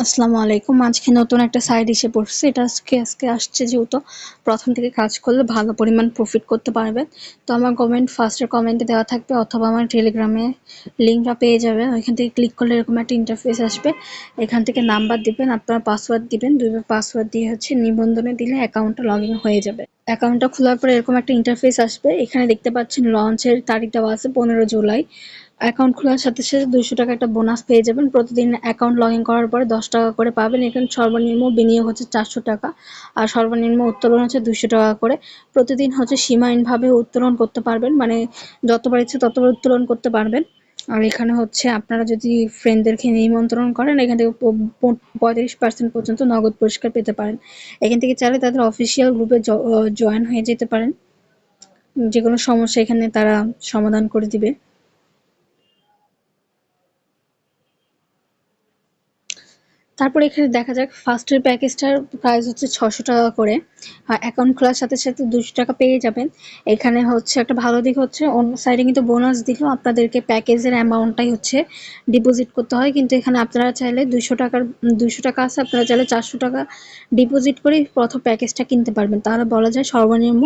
আসসালামু আলাইকুম। আজকে নতুন একটা সাইড এসে পড়ছে। এটা আজকে আজকে আসছে যেহেতু প্রথম থেকে কাজ করলে ভালো পরিমাণ প্রফিট করতে পারবেন। তো আমার কমেন্ট ফার্স্টের কমেন্টে দেওয়া থাকবে অথবা আমার টেলিগ্রামে লিঙ্কটা পেয়ে যাবে। ওইখান থেকে ক্লিক করলে এরকম একটা ইন্টারফেস আসবে। এখান থেকে নাম্বার দিবেন, আপনার পাসওয়ার্ড দিবেন। দুইবার পাসওয়ার্ড দিয়ে হচ্ছে নিবন্ধনে দিলে অ্যাকাউন্টটা লগ হয়ে যাবে। অ্যাকাউন্টটা খোলার পরে এরকম একটা ইন্টারফেস আসবে। এখানে দেখতে পাচ্ছেন লঞ্চের তারিখ দেওয়া আছে পনেরো জুলাই। অ্যাকাউন্ট খোলার সাথে সাথে দুইশো টাকা একটা বোনাস পেয়ে যাবেন। প্রতিদিন অ্যাকাউন্ট লগ ইন করার পরে দশ টাকা করে পাবেন। এখানে সর্বনিম্ন বিনিয়োগ হচ্ছে চারশো টাকা আর সর্বনিম্ন উত্তোলন হচ্ছে দুশো টাকা করে। প্রতিদিন হচ্ছে সীমাহীনভাবে উত্তোলন করতে পারবেন। মানে যতবার ইচ্ছে ততবার উত্তোলন করতে পারবেন। আর এখানে হচ্ছে আপনারা যদি ফ্রেন্ডদেরকে নিমন্ত্রণ করেন, এখান থেকে পঁয়ত্রিশ পার্সেন্ট পর্যন্ত নগদ পুরস্কার পেতে পারেন। এখান থেকে চাইলে তাদের অফিসিয়াল গ্রুপে জয়েন হয়ে যেতে পারেন। যে কোনো সমস্যা এখানে তারা সমাধান করে দিবে। তারপর এখানে দেখা যাক ফার্স্টের প্যাকেজটার প্রাইস হচ্ছে ছশো টাকা করে। অ্যাকাউন্ট খোলার সাথে সাথে দুশো টাকা পেয়ে যাবেন। এখানে হচ্ছে একটা ভালো দিক হচ্ছে, অন্য সাইডে কিন্তু বোনাস দিলেও আপনাদেরকে প্যাকেজের অ্যামাউন্টটাই হচ্ছে ডিপোজিট করতে হয়। কিন্তু এখানে আপনারা চাইলে দুশো টাকার, দুশো টাকা আছে, আপনারা চাইলে চারশো টাকা ডিপোজিট করে প্রথম প্যাকেজটা কিনতে পারবেন। তাহলে বলা যায় সর্বনিম্ন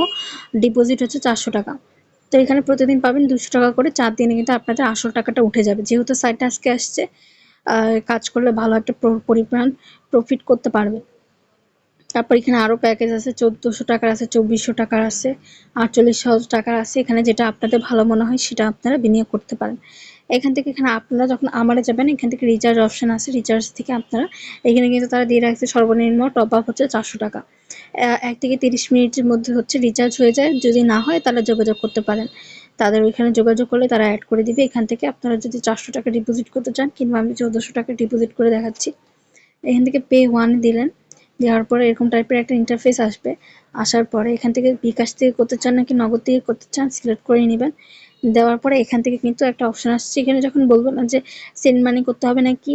ডিপোজিট হচ্ছে চারশো টাকা। তো এখানে প্রতিদিন পাবেন দুশো টাকা করে। চার দিনে কিন্তু আপনাদের আসল টাকাটা উঠে যাবে। যেহেতু সাইটটা আজকে আসছে কাজ করলে ভালো একটা পরিমাণ প্রফিট করতে পারবে। তারপর এখানে আরও প্যাকেজ আছে, চোদ্দোশো টাকার আছে, চব্বিশশো টাকার আছে, আটচল্লিশশো টাকার আছে। এখানে যেটা আপনাদের ভালো মনে হয় সেটা আপনারা বিনিয়োগ করতে পারেন। এখান থেকে এখানে আপনারা যখন আমারে যাবেন, এখান থেকে রিচার্জ অপশন আছে রিচার্জ থেকে আপনারা এখানে কিন্তু তারা দিয়ে রাখছে সর্বনিম্ন টপ আপ হচ্ছে চারশো টাকা। এক থেকে তিরিশ মিনিটের মধ্যে হচ্ছে রিচার্জ হয়ে যায়। যদি না হয় তাহলে যোগাযোগ করতে পারেন। তাদের ওইখানে যোগাযোগ করলে তারা অ্যাড করে দিবে। এখান থেকে আপনারা যদি চারশো টাকা ডিপোজিট করতে চান কিংবা আমি চৌদ্দশো টাকা ডিপোজিট করে দেখাচ্ছি। এখান থেকে পে ওয়ান দিলেন। দেওয়ার পরে এরকম টাইপের একটা ইন্টারফেস আসবে। আসার পরে এখান থেকে বিকাশ থেকে করতে চান নাকি নগদ থেকে করতে চান সিলেক্ট করে নেবেন। দেওয়ার পরে এখান থেকে কিন্তু একটা অপশন আসছে। এখানে যখন বলব না যে সেন্ড মানি করতে হবে নাকি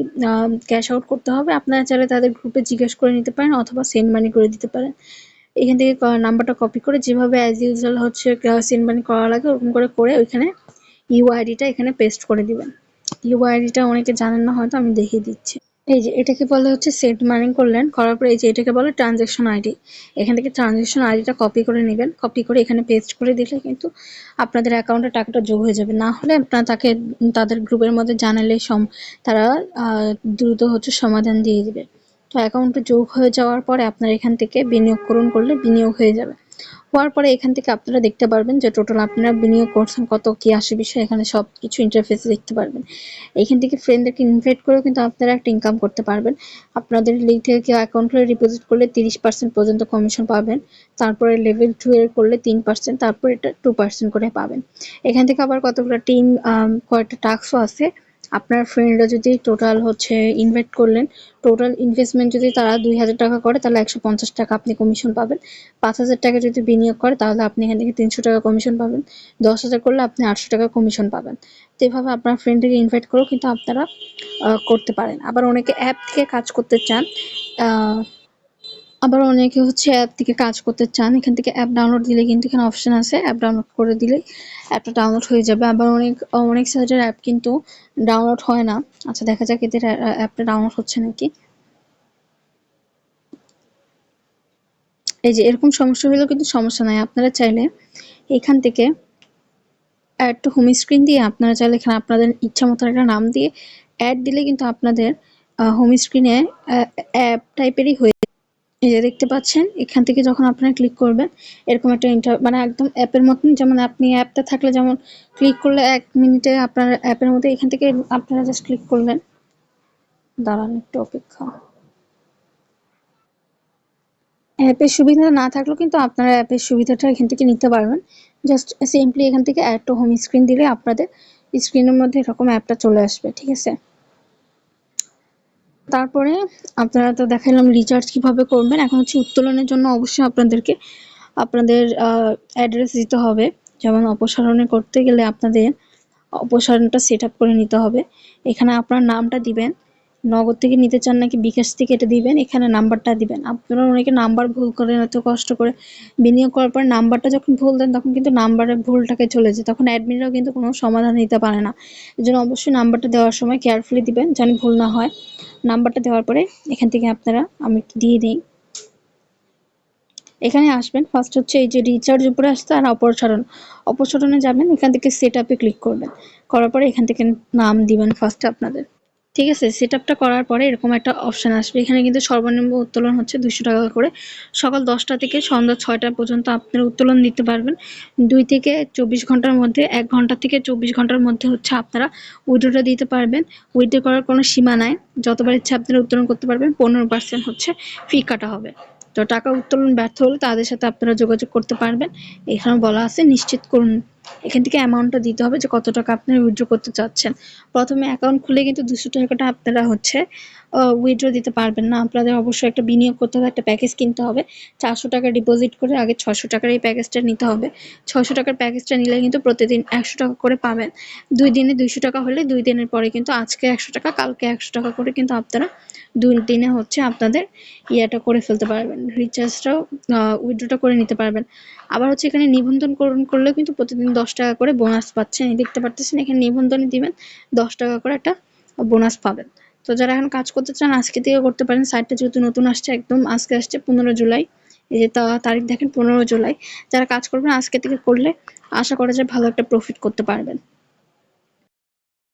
ক্যাশ আউট করতে হবে, আপনারা চাইলে তাদের গ্রুপে জিজ্ঞেস করে নিতে পারেন অথবা সেন্ড মানি করে দিতে পারেন। এখান থেকে নাম্বারটা কপি করে যেভাবে অ্যাজ ইউজুয়াল হচ্ছে সেন্ড মানি করা লাগে, ওরকম করে করে ওইখানে ইউআইডিটা এখানে পেস্ট করে দিবেন। ইউআইডিটা অনেকে জানেন না, হয়তো আমি দেখিয়ে দিচ্ছি। এই যে এটাকে বলে হচ্ছে সেট মানি করলেন, করার পরে এই যে এটাকে বলে ট্রানজ্যাকশন আইডি এখান থেকে ট্রানজ্যাকশন আইডিটা কপি করে নেবেন কপি করে এখানে পেস্ট করে দিলে কিন্তু আপনাদের অ্যাকাউন্টে টাকাটা যোগ হয়ে যাবে। না হলে আপনারা তাকে তাদের গ্রুপের মধ্যে জানালে সম তারা দ্রুত হচ্ছে সমাধান দিয়ে দিবে। তো অ্যাকাউন্টে যোগ হয়ে যাওয়ার পরে আপনার এখান থেকে বিনিয়োগ করুন করলে বিনিয়োগ হয়ে যাবে। হওয়ার পরে এখান থেকে আপনারা দেখতে পারবেন যে টোটাল আপনারা বিনিয়োগ করছেন, কত কি আসে বিষয় এখানে সব কিছু ইন্টারফেসে দেখতে পারবেন। এখান থেকে ফ্রেন্ডদেরকে ইনভাইট করেও কিন্তু আপনারা একটা ইনকাম করতে পারবেন। আপনাদের লিঙ্ক থেকে কেউ অ্যাকাউন্ট খুলে ডিপোজিট করলে তিরিশ পার্সেন্ট পর্যন্ত কমিশন পাবেন। তারপরে লেভেল টু এর করলে তিন পার্সেন্ট তারপরে এটা টু পার্সেন্ট করে পাবেন। এখান থেকে আবার কতগুলো টিম কয়েকটা টাস্কও আছে। আপনার ফ্রেন্ডরা যদি টোটাল হচ্ছে ইনভেস্ট করলেন টোটাল ইনভেস্টমেন্ট যদি তারা দুই হাজার টাকা করে, তাহলে একশো পঞ্চাশ টাকা আপনি কমিশন পাবেন। পাঁচ হাজার টাকা যদি বিনিয়োগ করে, তাহলে আপনি এখান থেকে তিনশো টাকা কমিশন পাবেন। দশ হাজার করলে আপনি আটশো টাকা কমিশন পাবেন। তো এভাবে আপনার ফ্রেন্ডকে ইনভাইট করেও কিন্তু আপনারা করতে পারেন। আবার অনেকে অ্যাপ থেকে কাজ করতে চান আবার অনেকে হচ্ছে অ্যাপ থেকে কাজ করতে চান, এখান থেকে অ্যাপ ডাউনলোড দিলে কিন্তু এখানে অপশন আছে অ্যাপ ডাউনলোড করে দিলে অ্যাপটা ডাউনলোড হয়ে যাবে। আবার অনেক অনেক সাইটের অ্যাপ কিন্তু ডাউনলোড হয় না। আচ্ছা দেখা যাক এদের অ্যাপটা ডাউনলোড হচ্ছে নাকি। এই যে এরকম সমস্যা হলেও কিন্তু সমস্যা নাই। আপনারা চাইলে এখান থেকে একটা হোম স্ক্রিন দিয়ে আপনারা চাইলে এখানে আপনাদের ইচ্ছা মতো একটা নাম দিয়ে অ্যাড দিলে কিন্তু আপনাদের হোম স্ক্রিনে অ্যাপ টাইপেরই হয়ে এই যে দেখতে পাচ্ছেন, এখান থেকে যখন আপনারা ক্লিক করবেন, এরকম একটা ইন্টার মানে একদম অ্যাপের মতন, যেমন আপনি অ্যাপটা থাকলে যেমন ক্লিক করলে এক মিনিটে আপনার অ্যাপের মধ্যে এখান থেকে আপনারা জাস্ট ক্লিক করলেন। দাঁড়ান একটু অপেক্ষা। অ্যাপের সুবিধা না থাকলেও কিন্তু আপনারা অ্যাপের সুবিধাটা এখান থেকে নিতে পারবেন। জাস্ট সিম্পলি এখান থেকে অ্যাড টু হোম স্ক্রিন দিলে আপনাদের স্ক্রিনের মধ্যে এরকম অ্যাপটা চলে আসবে, ঠিক আছে? তারপরে আপনারা তো দেখালাম রিচার্জ কীভাবে করবেন। এখন হচ্ছে উত্তোলনের জন্য অবশ্যই আপনাদেরকে, আপনাদের অ্যাড্রেস দিতে হবে। যেমন অপসারণে করতে গেলে আপনাদের অপসারণটা সেট আপ করে নিতে হবে। এখানে আপনার নামটা দিবেন। নগদ থেকে নিতে চান নাকি বিকাশ থেকে এটা দিবেন, এখানে নাম্বারটা দিবেন। আপনারা অনেকে নাম্বার ভুল করেন এত কষ্ট করে বিনিয়োগ করার পর নাম্বারটা যখন ভুল দেন, তখন কিন্তু নাম্বারের ভুলটাকে চলে যায়। তখন অ্যাডমিনরাও কিন্তু কোনো সমাধান দিতে পারে না। এই জন্য অবশ্যই নাম্বারটা দেওয়ার সময় কেয়ারফুলি দিবেন যেন ভুল না হয়। নাম্বারটা দেওয়ার পরে এখান থেকে আপনারা, আমি দিয়ে দিই। এখানে আসবেন ফার্স্ট হচ্ছে এই যে রিচার্জ উপরে আসতে আর অপসারণ। অপসারণে যাবেন, এখান থেকে সেট আপে ক্লিক করবেন। করার পরে এখান থেকে নাম দিবেন ফার্স্টে আপনাদের। ঠিক আছে সেট আপটা করার পরে এরকম একটা অপশান আসবে। এখানে কিন্তু সর্বনিম্ন উত্তোলন হচ্ছে দুশো টাকা করে। সকাল দশটা থেকে সন্ধ্যা ছয়টা পর্যন্ত আপনারা উত্তোলন দিতে পারবেন। দুই থেকে চব্বিশ ঘণ্টার মধ্যে, এক ঘণ্টা থেকে চব্বিশ ঘণ্টার মধ্যে হচ্ছে আপনারা উইড্রোটা দিতে পারবেন। উইথড্র করার কোনো সীমা নাই। যতবার ইচ্ছা আপনারা উত্তোলন করতে পারবেন। পনেরো পার্সেন্ট হচ্ছে ফি কাটা হবে। তো টাকা উত্তোলন ব্যর্থ হলে তাদের সাথে আপনারা যোগাযোগ করতে পারবেন। এখানে বলা আছে, নিশ্চিত করুন এখান থেকে অ্যামাউন্টটা দিতে হবে যে কত টাকা আপনারা উইথড্র করতে চাচ্ছেন। প্রথমে অ্যাকাউন্ট খুলে কিন্তু দুশো টাকাটা আপনারা হচ্ছে উইথড্র দিতে পারবেন না। আপনাদের অবশ্যই একটা বিনিয়োগ করতে হবে, একটা প্যাকেজ কিনতে হবে। চারশো টাকা ডিপোজিট করে আগে ছশো টাকার এই প্যাকেজটা নিতে হবে। ছশো টাকার প্যাকেজটা নিলে কিন্তু প্রতিদিন একশো টাকা করে পাবেন। দুই দিনে দুইশো টাকা হলে দুই দিনের পরে কিন্তু আজকে একশো টাকা, কালকে একশো টাকা করে কিন্তু আপনারা দুই দিনে হচ্ছে আপনাদের ইয়েটা করে ফেলতে পারবেন। রিচার্জটাও উইথড্রটা করে নিতে পারবেন। আবার হচ্ছে এখানে নিবন্ধন করলেও কিন্তু প্রতিদিন দশ টাকা করে বোনাস পাচ্ছেন। দেখতে পারতেছেন, এখানে নিবন্ধনে দিবেন, দশ টাকা করে একটা বোনাস পাবেন। তো যারা এখন কাজ করতে চান, আজকে থেকে করতে পারেন। সাইটটা যেহেতু নতুন আসছে, একদম আজকে আসছে পনেরো জুলাই। এই যে তারিখ দেখেন, পনেরো জুলাই। যারা কাজ করবেন, আজকে থেকে করলে আশা করা যায় ভালো একটা প্রফিট করতে পারবেন।